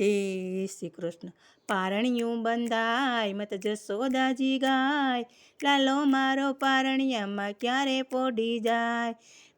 જય શ્રી કૃષ્ણ પારણિયું બંધાય મત જસોદાજી ગાય. લાલો મારો પારણિયામાં ક્યારે પોડી જાય?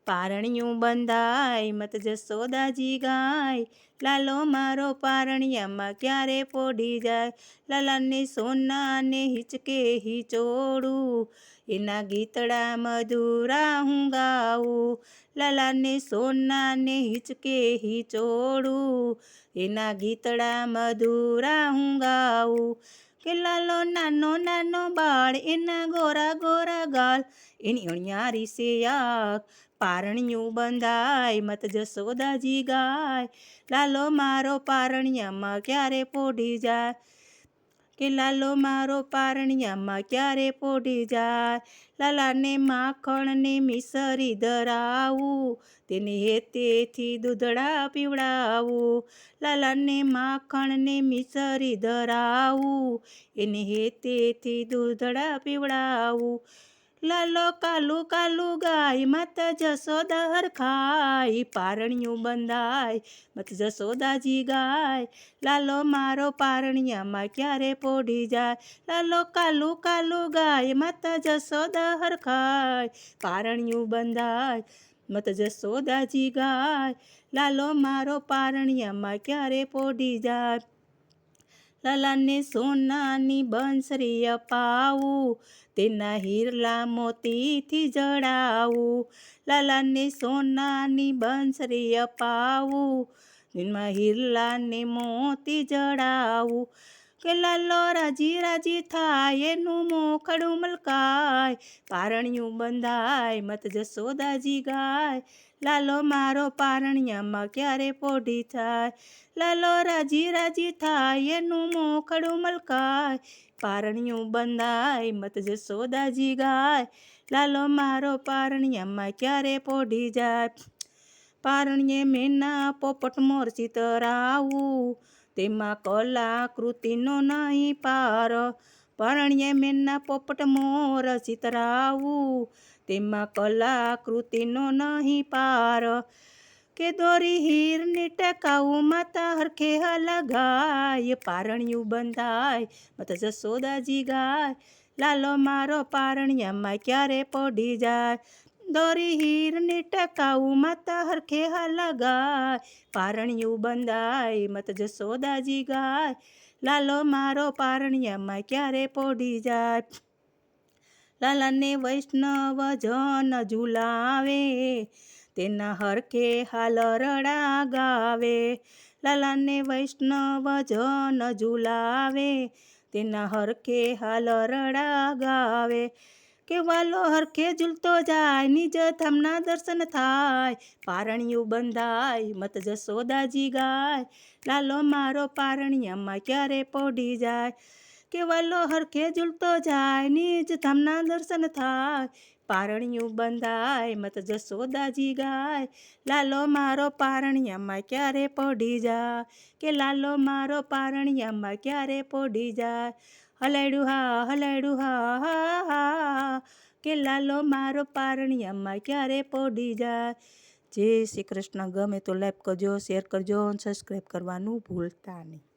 પારણિયું બંધાય, મત જસોદાજી ગાય. લાલો મારો પારણિયામાં ક્યારે પોડી જાય? લાલાને સોનાને હિચકે હિચોડું એના ગીતડા મધુરા હું ગાઉં. લાલાને સોનાને હિચકે હિચોડું એના ગીતડા મધુરા હું ગાઉં. કે લાલો નાનો નાનો બાળ, એના ગોરા ગોરા ગાલ. એની અણિયારી સે આંખ. પારણિયું બંધાય, મત જસોદાજી ગાય. લાલો મારો પારણિયામાં ક્યારે પોઢી જાય? કે લાલો મારો પારણિયામાં ક્યારે પોઢી જાય? લાલાને માખણને મિસરી ધરાવું, તેને હેતેથી દૂધડા પીવડાવું. લાલાને માખણને મિસરી ધરાવું, એને હેતેથી દૂધડા પીવડાવું. લાલો કાલુ કાલુ ગાય, મત જસોદર ખાય, પારણિયું બંધાય, મત જસોદાજી ગાય. લાલો મારો પારણિયામાં ક્યારે પોઢી જાય? લાલો કાલુ કાલુ ગાય, મત જસોદર ખાય, પારણિયું બંધાય, મત જસોદાજી ગાય. લાલો મારો પારણિયામાં ક્યારે પોઢી જાય? લાલાને સોનાની બંસરી અપાવું, તેના હીરલા મોતીથી જડાવું. લાલાને સોનાની બંસરી અપાવું તેમાં હીરલાને મોતી જડાવું. કે લાલો રાજી રાજી થાય, એનું મોખડું મલકાય, પારણિયું બંધાય, મત જસોદાજી ગાય. લાલો મારો પારણિયામાં ક્યારે પોઢી થાય? લાલો રાજી રાજી થાય, એનું મોખડું મલકાય, પારણિયું બંધાય, મત જસોદાજી ગાય. લાલો મારો પારણિયામાં ક્યારે પોઢી જાય? પારણીએ મેના પોપટ મોર ચિતરાવું તેમાં કલાકૃતિનો નહીં પાર. પરણીએ મેના પોપટ મોર ચિતરાવું. તેમાં કલાકૃતિનો નહીં પાર. કે દોરી હીરને ટકાવું, માતા હરખે હલગાય પારણિયું બંધાય, મત જસોદાજી ગાય. લાલો મારો પારણિયામાં ક્યારે પડી જાય? દોરી હીરને ટકાવું માતા હરખે લગાય પારણિયું બંધાય, મત જસોદાજી ગાય. લાલો મારો પારણિયામાં ક્યારે પોઢી જાય? લાલાને વૈષ્ણવ જન ઝુલાવે, તેના હરખે હાલ રડા ગાવે લાલાને વૈષ્ણવ જન ઝુલાવે, તેના હરખે હાલ રડા ગાવે કે વાલો હરખે ઝૂલતો જાય, નિજ ધામના દર્શન થાય. પારણિયું બંધાય, મત જસોદાજી ગાય. લાલો મારો પારણિયામાં ક્યારે પોઢી જાય? કે વાલો હરખે ઝૂલતો જાય નિજ ધામના દર્શન થાય. પારણિયું બંધાય, મત જસોદાજી ગાય. લાલો મારો પારણિયામાં ક્યારે પોઢી જાય? કે લાલો મારો પારણિયામાં ક્યારે પોઢી જાય? હલાડ્યું હા હલાડ્યું હા હા હા કે લાલો મારો પારણિયામાં ક્યારે પોડી જાય? જય શ્રી કૃષ્ણ. ગમે તો લાઈક કરજો, શેર કરજો સબસ્ક્રાઈબ કરવાનું ભૂલતા નહીં.